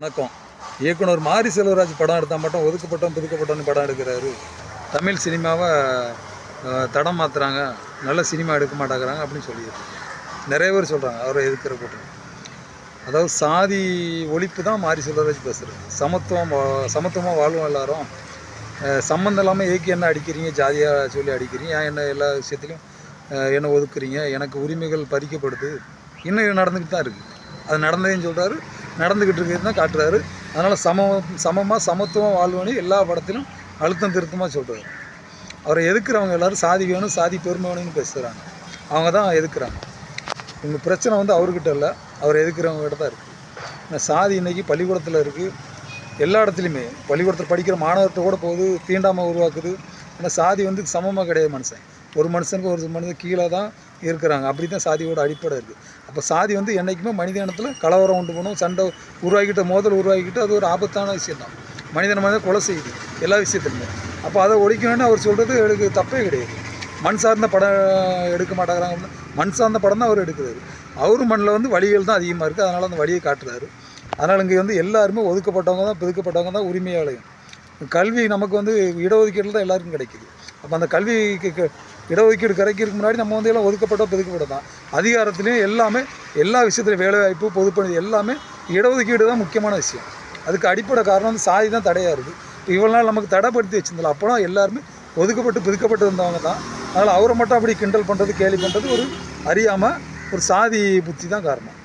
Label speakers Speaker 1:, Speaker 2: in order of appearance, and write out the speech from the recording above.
Speaker 1: வணக்கம். இயக்குனர் மாரி செல்வராஜ் படம் எடுத்தால் மட்டும் ஒதுக்கப்பட்டோம் புதுக்கப்பட்டோன்னு படம் எடுக்கிறாரு. தமிழ் சினிமாவை தடம் மாற்றுறாங்க நல்ல சினிமா எடுக்க மாட்டேங்கிறாங்க அப்படின்னு சொல்லியிருக்காங்க நிறைய பேர் சொல்கிறாங்க அவரை எதிர்க்கிற கூட்டம் அதாவது சாதி ஒழிப்பு தான் மாரி செல்வராஜ் பேசுகிறது சமத்துவம் வா- சமத்துவமாக வாழ்வோம் எல்லாரும். சம்மந்தம் இல்லாமல் ஏக்கி என்ன அடிக்கிறீங்க ஜாதியாக சொல்லி அடிக்கிறீங்க ஏன் என்ன எல்லா விஷயத்துலையும் என்ன ஒதுக்குறீங்க எனக்கு உரிமைகள் பறிக்கப்படுது. இன்னும் நடந்துக்கிட்டு தான் இருக்குது அது நடந்ததுன்னு சொல்கிறாரு நடந்துக்கிட்டு இருக்கிறது தான் காட்டுறாரு. அதனால் சம சமமாக சமத்துவம் வாழ்வனு எல்லா படத்திலும் அழுத்தம் திருத்தமாக சொல்கிறாரு அவரை எதுக்குறவங்க எல்லாரும் சாதி வேணும் சாதி பெருமை வேணும்னு பேசுகிறாங்க அவங்க தான் எதுக்குறாங்க? உங்கள் பிரச்சனை வந்து அவர்கிட்ட இல்லை அவர் எதுக்குறவங்ககிட்ட தான் இருக்குது சாதி இன்றைக்கி பள்ளிக்கூடத்தில் இருக்குது எல்லா இடத்துலையுமே பள்ளிக்கூடத்தில் படிக்கிற மாணவர்கிட்ட கூட போகுது தீண்டாமல் உருவாக்குது. ஏன்னா சாதி வந்து சமமாக கிடையாது மனுஷன். ஒரு மனுஷனுக்கு ஒரு மனுஷன் கீழே தான் இருக்கிறாங்க. அப்படி தான் சாதியோட அடிப்படை இருக்குது அப்போ சாதி வந்து என்றைக்குமே மனித இனத்தில் கலவரம் உண்டு பண்ணும். சண்டை உருவாக்கிட்ட மோதல் உருவாக்கிட்டு அது ஒரு ஆபத்தான விஷயம் தான். மனிதன் மனித கொலை செய்யுது. எல்லா விஷயத்துலையுமே அப்போ அதை ஒழிக்கணும்னு அவர் சொல்கிறது எனக்கு தப்பே கிடையாது. மண் சார்ந்த படம் எடுக்க மாட்டேங்கிறாங்க மண் சார்ந்த படம் தான் அவர் எடுக்கிறாரு. அவரும் மண்ணில் வந்து வழிகள் தான் அதிகமாக இருக்குது அதனால் அந்த வழியை காட்டுறாரு. அதனால் இங்கே வந்து எல்லாருமே ஒதுக்கப்பட்டவங்க தான் பிதுக்கப்பட்டவங்க தான் உரிமையாளர்கள். கல்வி நமக்கு வந்து இடஒதுக்கீடு தான் எல்லாருக்கும் கிடைக்குது. அப்போ அந்த கல்விக்கு இடஒதுக்கீடு கிடைக்கிறதுக்கு முன்னாடி நம்ம வந்து எல்லாம் ஒதுக்கப்பட்ட ஒதுக்கப்பட்ட தான் அதிகாரத்துலேயும் எல்லாமே எல்லா விஷயத்துலையும் வேலைவாய்ப்பு பொதுப்பணி எல்லாமே இடஒதுக்கீடு தான் முக்கியமான விஷயம். அதுக்கு அடிப்படை காரணம் வந்து சாதி தான் தடையாக இருக்குது இப்போ இவ்வளோ நாள் நமக்கு தடைப்படுத்தி வச்சிருந்தோம் அப்போலாம் எல்லாருமே ஒதுக்கப்பட்டு பிதுக்கப்பட்டு இருந்தவங்க தான். அதனால் அவரை மட்டும் அப்படி கிண்டல் பண்ணுறது கேலி பண்ணுறது ஒரு அறியாமல் ஒரு சாதி புத்தி தான் காரணம்.